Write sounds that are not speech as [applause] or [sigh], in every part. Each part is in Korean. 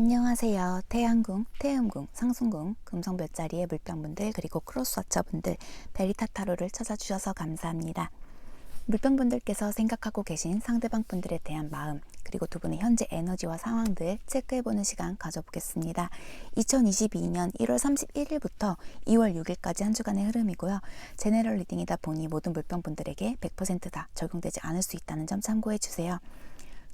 안녕하세요. 태양궁, 태음궁, 상순궁, 금성별자리의 물병분들 그리고 크로스워처분들 베리타타로를 찾아주셔서 감사합니다. 물병분들께서 생각하고 계신 상대방 분들에 대한 마음 그리고 두 분의 현재 에너지와 상황들 체크해보는 시간 가져보겠습니다. 2022년 1월 31일부터 2월 6일까지 한 주간의 흐름이고요. 제네럴 리딩이다 보니 모든 물병분들에게 100%다 적용되지 않을 수 있다는 점 참고해 주세요.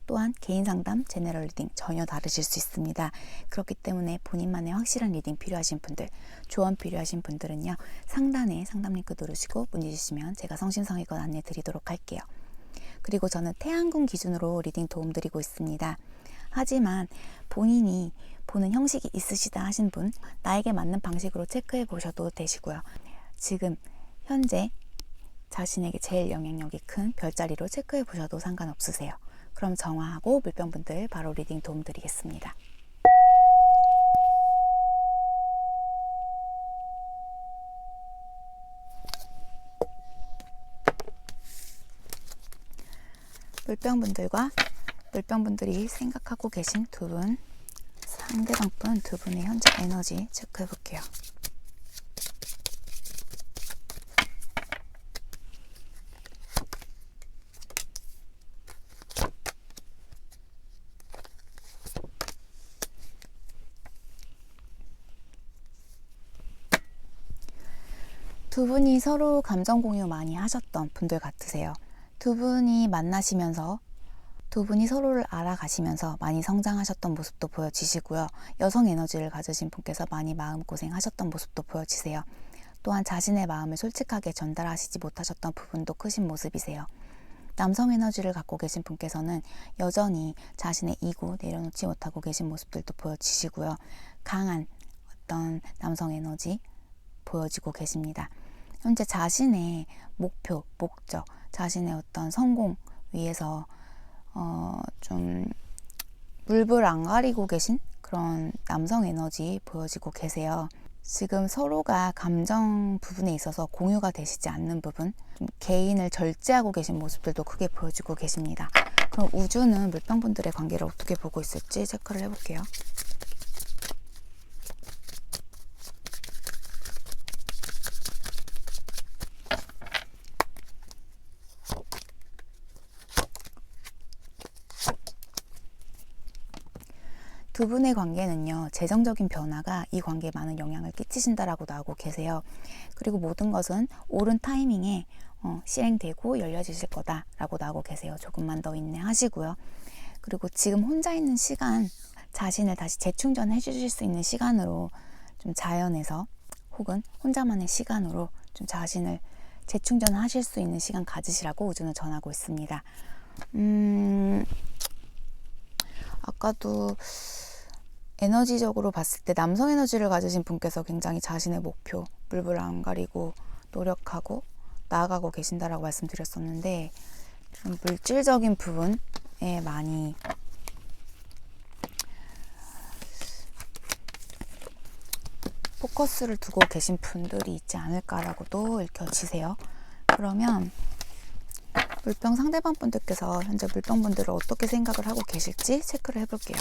또한 개인 상담, 제네럴 리딩 전혀 다르실 수 있습니다. 그렇기 때문에 본인만의 확실한 리딩 필요하신 분들, 조언 필요하신 분들은요. 상단에 상담 링크 누르시고 문의 주시면 제가 성심성의껏 안내 드리도록 할게요. 그리고 저는 태양궁 기준으로 리딩 도움 드리고 있습니다. 하지만 본인이 보는 형식이 있으시다 하신 분, 나에게 맞는 방식으로 체크해 보셔도 되시고요. 지금 현재 자신에게 제일 영향력이 큰 별자리로 체크해 보셔도 상관없으세요. 그럼 정화하고 물병분들 바로 리딩 도움 드리겠습니다. 물병분들과 물병분들이 생각하고 계신 두 분, 상대방 분 두 분의 현재 에너지 체크해 볼게요. 두 분이 서로 감정 공유 많이 하셨던 분들 같으세요. 두 분이 만나시면서 두 분이 서로를 알아가시면서 많이 성장하셨던 모습도 보여지시고요. 여성 에너지를 가지신 분께서 많이 마음고생 하셨던 모습도 보여지세요. 또한 자신의 마음을 솔직하게 전달하시지 못하셨던 부분도 크신 모습이세요. 남성 에너지를 갖고 계신 분께서는 여전히 자신의 이고 내려놓지 못하고 계신 모습들도 보여지시고요. 강한 어떤 남성 에너지 보여지고 계십니다. 현재 자신의 목표, 목적, 자신의 어떤 성공 위해서 어, 좀 물불 안 가리고 계신 그런 남성 에너지 보여지고 계세요. 지금 서로가 감정 부분에 있어서 공유가 되시지 않는 부분, 개인을 절제하고 계신 모습들도 크게 보여지고 계십니다. 그럼 우주는 물병분들의 관계를 어떻게 보고 있을지 체크를 해볼게요. 두 분의 관계는요, 재정적인 변화가 이 관계에 많은 영향을 끼치신다라고 나오고 계세요. 그리고 모든 것은 옳은 타이밍에 어, 실행되고 열려지실 거다라고 나오고 계세요. 조금만 더 인내하시고요. 그리고 지금 혼자 있는 시간, 자신을 다시 재충전해 주실 수 있는 시간으로 좀 자연에서 혹은 혼자만의 시간으로 좀 자신을 재충전하실 수 있는 시간 가지시라고 우주는 전하고 있습니다. 음, 아까도 에너지적으로 봤을 때 남성 에너지를 가지신 분께서 굉장히 자신의 목표, 물불 안 가리고 노력하고 나아가고 계신다라고 말씀드렸었는데 좀 물질적인 부분에 많이 포커스를 두고 계신 분들이 있지 않을까라고도 읽혀지세요. 그러면 물병 상대방 분들께서 현재 물병 분들을 어떻게 생각을 하고 계실지 체크를 해볼게요.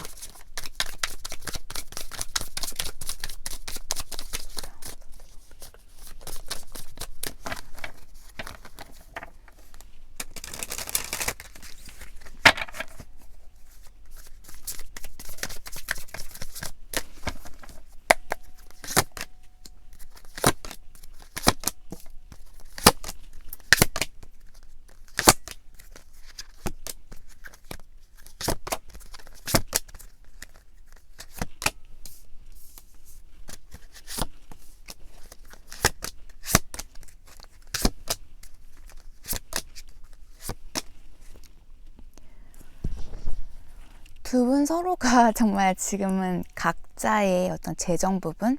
두 분 서로가 [laughs] 정말 지금은 각자의 어떤 재정 부분,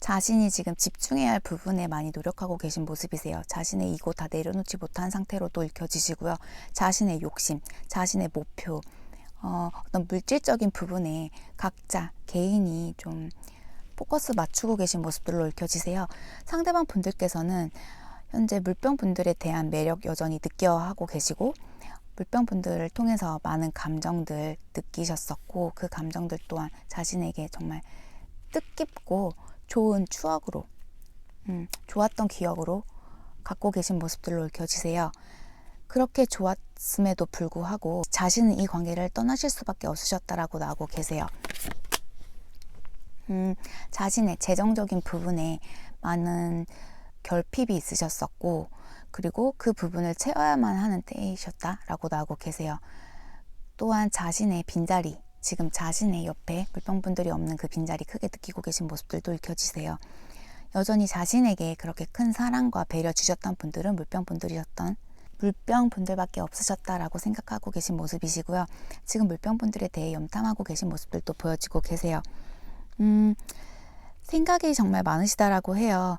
자신이 지금 집중해야 할 부분에 많이 노력하고 계신 모습이세요. 자신의 이고 다 내려놓지 못한 상태로도 읽혀지시고요. 자신의 욕심, 자신의 목표, 어, 어떤 물질적인 부분에 각자 개인이 좀 포커스 맞추고 계신 모습들로 읽혀지세요. 상대방 분들께서는 현재 물병 분들에 대한 매력 여전히 느껴하고 계시고 물병 분들을 통해서 많은 감정들 느끼셨었고 그 감정들 또한 자신에게 정말 뜻깊고 좋은 추억으로 음, 좋았던 기억으로 갖고 계신 모습들로 읽혀지세요. 그렇게 좋았음에도 불구하고 자신은 이 관계를 떠나실 수밖에 없으셨다라고 나오고 계세요. 음, 자신의 재정적인 부분에 많은 결핍이 있으셨었고, 그리고 그 부분을 채워야만 하는 때이셨다라고 나오고 계세요. 또한 자신의 빈자리, 지금 자신의 옆에 물병분들이 없는 그 빈자리 크게 느끼고 계신 모습들도 읽혀지세요. 여전히 자신에게 그렇게 큰 사랑과 배려 주셨던 분들은 물병분들이었던 물병분들밖에 없으셨다라고 생각하고 계신 모습이시고요. 지금 물병분들에 대해 염탐하고 계신 모습들도 보여지고 계세요. 음, 생각이 정말 많으시다라고 해요.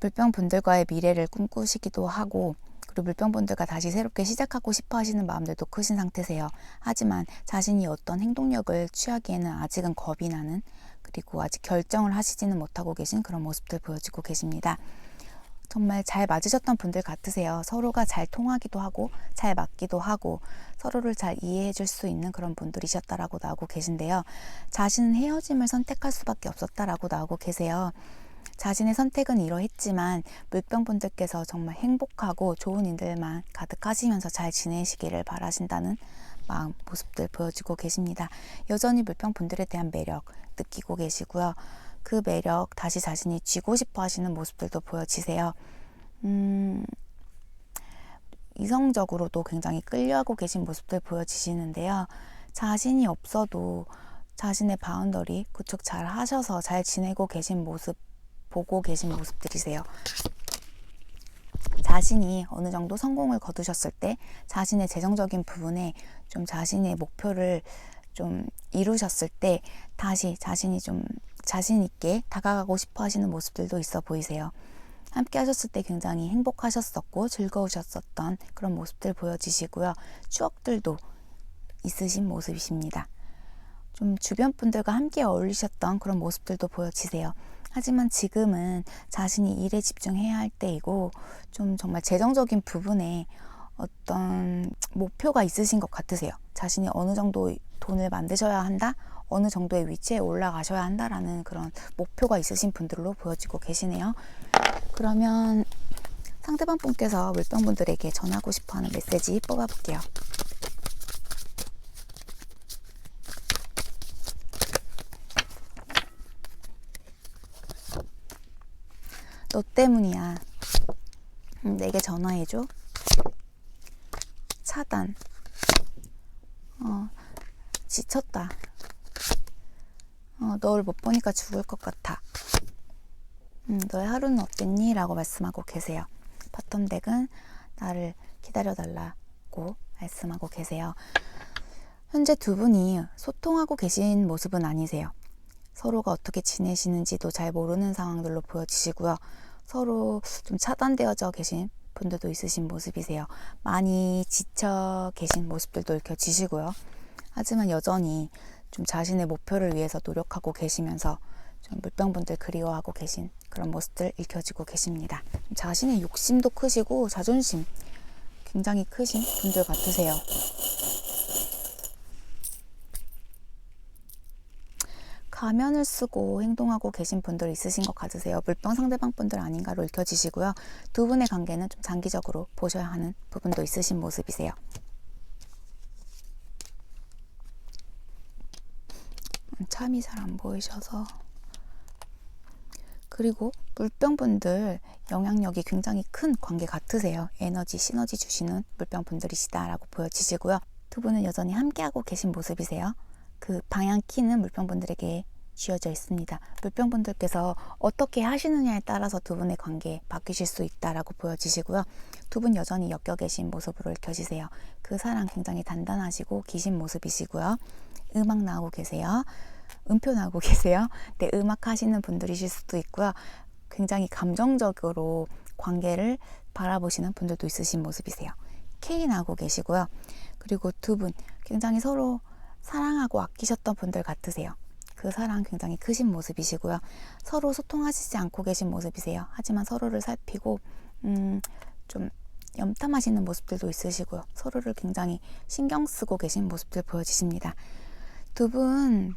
물병분들과의 미래를 꿈꾸시기도 하고 그리고 물병분들과 다시 새롭게 시작하고 싶어 하시는 마음들도 크신 상태세요. 하지만 자신이 어떤 행동력을 취하기에는 아직은 겁이 나는 그리고 아직 결정을 하시지는 못하고 계신 그런 모습들 보여지고 계십니다. 정말 잘 맞으셨던 분들 같으세요. 서로가 잘 통하기도 하고 잘 맞기도 하고 서로를 잘 이해해 줄 수 있는 그런 분들이셨다라고 나오고 계신데요. 자신은 헤어짐을 선택할 수밖에 없었다라고 나오고 계세요. 자신의 선택은 이러했지만 물병분들께서 정말 행복하고 좋은 일들만 가득하시면서 잘 지내시기를 바라신다는 마음 모습들 보여주고 계십니다. 여전히 물병분들에 대한 매력 느끼고 계시고요. 그 매력 다시 자신이 쥐고 싶어 하시는 모습들도 보여지세요. 음, 이성적으로도 굉장히 끌려하고 계신 모습들 보여지시는데요. 자신이 없어도 자신의 바운더리 구축 잘 하셔서 잘 지내고 계신 모습 보고 계신 모습들이세요. 자신이 어느 정도 성공을 거두셨을 때 자신의 재정적인 부분에 좀 자신의 목표를 좀 이루셨을 때 다시 자신이 좀 자신 있게 다가가고 싶어 하시는 모습들도 있어 보이세요. 함께 하셨을 때 굉장히 행복하셨었고 즐거우셨었던 그런 모습들 보여지시고요. 추억들도 있으신 모습이십니다. 좀 주변 분들과 함께 어울리셨던 그런 모습들도 보여지세요. 하지만 지금은 자신이 일에 집중해야 할 때이고 좀 정말 재정적인 부분에 어떤 목표가 있으신 것 같으세요. 자신이 어느 정도 돈을 만드셔야 한다, 어느 정도의 위치에 올라가셔야 한다라는 그런 목표가 있으신 분들로 보여지고 계시네요. 그러면 상대방 분께서 물병 분들에게 전하고 싶어 하는 메시지 뽑아볼게요. 너 때문이야. 음, 내게 전화해줘. 차단. 어, 지쳤다. 어, 너를 못 보니까 죽을 것 같아. 음, 너의 하루는 어땠니? 라고 말씀하고 계세요. 바텀 덱은 나를 기다려달라고 말씀하고 계세요. 현재 두 분이 소통하고 계신 모습은 아니세요. 서로가 어떻게 지내시는지도 잘 모르는 상황들로 보여지시고요. 서로 좀 차단되어져 계신 분들도 있으신 모습이세요. 많이 지쳐 계신 모습들도 읽혀지시고요. 하지만 여전히 좀 자신의 목표를 위해서 노력하고 계시면서 좀 물병분들 그리워하고 계신 그런 모습들 읽혀지고 계십니다. 자신의 욕심도 크시고 자존심 굉장히 크신 분들 같으세요. 가면을 쓰고 행동하고 계신 분들 있으신 것 같으세요. 물병 상대방 분들 아닌가로 읽혀지시고요. 두 분의 관계는 좀 장기적으로 보셔야 하는 부분도 있으신 모습이세요. 참이 잘 안 보이셔서 그리고 물병분들 영향력이 굉장히 큰 관계 같으세요. 에너지, 시너지 주시는 물병분들이시다라고 보여지시고요. 두 분은 여전히 함께하고 계신 모습이세요. 그 방향 키는 물병분들에게 쥐어져 있습니다. 물병분들께서 어떻게 하시느냐에 따라서 두 분의 관계 바뀌실 수 있다라고 보여지시고요. 두 분 여전히 엮여 계신 모습으로 읽혀지세요. 그 사랑 굉장히 단단하시고 기신 모습이시고요. 음악 나오고 계세요. 음표 나오고 [laughs] 계세요. 네, 음악 하시는 분들이실 수도 있고요. 굉장히 감정적으로 관계를 바라보시는 분들도 있으신 모습이세요. K 나오고 계시고요. 그리고 두 분 굉장히 서로 사랑하고 아끼셨던 분들 같으세요. 그 사랑 굉장히 크신 모습이시고요. 서로 소통하시지 않고 계신 모습이세요. 하지만 서로를 살피고 음, 좀 염탐하시는 모습들도 있으시고요. 서로를 굉장히 신경 쓰고 계신 모습들 보여지십니다. 두 분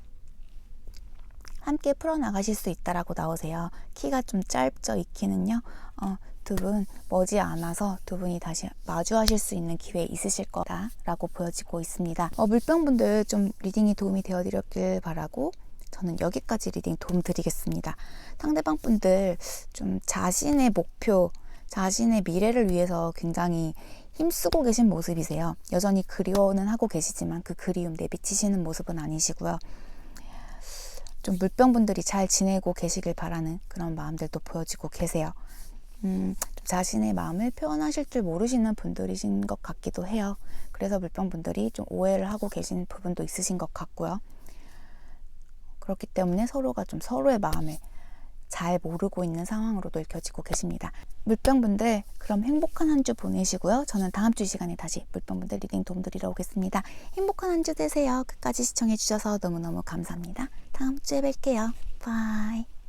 함께 풀어나가실 수 있다라고 나오세요. 키가 좀 짧죠, 이 키는요. 어, 두분 머지 않아서 두 분이 다시 마주하실 수 있는 기회 있으실 거다라고 보여지고 있습니다. 어, 물병분들 좀 리딩이 도움이 되어드렸길 바라고 저는 여기까지 리딩 도움 드리겠습니다. 상대방 분들 좀 자신의 목표, 자신의 미래를 위해서 굉장히 힘쓰고 계신 모습이세요. 여전히 그리워는 하고 계시지만 그 그리움 내비치시는 모습은 아니시고요. 좀 물병분들이 잘 지내고 계시길 바라는 그런 마음들도 보여지고 계세요. 음, 좀 자신의 마음을 표현하실 줄 모르시는 분들이신 것 같기도 해요. 그래서 물병분들이 좀 오해를 하고 계신 부분도 있으신 것 같고요. 그렇기 때문에 서로가 좀 서로의 마음을 잘 모르고 있는 상황으로도 읽혀지고 계십니다. 물병분들 그럼 행복한 한 주 보내시고요. 저는 다음 주 시간에 다시 물병분들 리딩 도움 드리러 오겠습니다. 행복한 한 주 되세요. 끝까지 시청해 주셔서 너무너무 감사합니다. 다음 주에 뵐게요. 바이.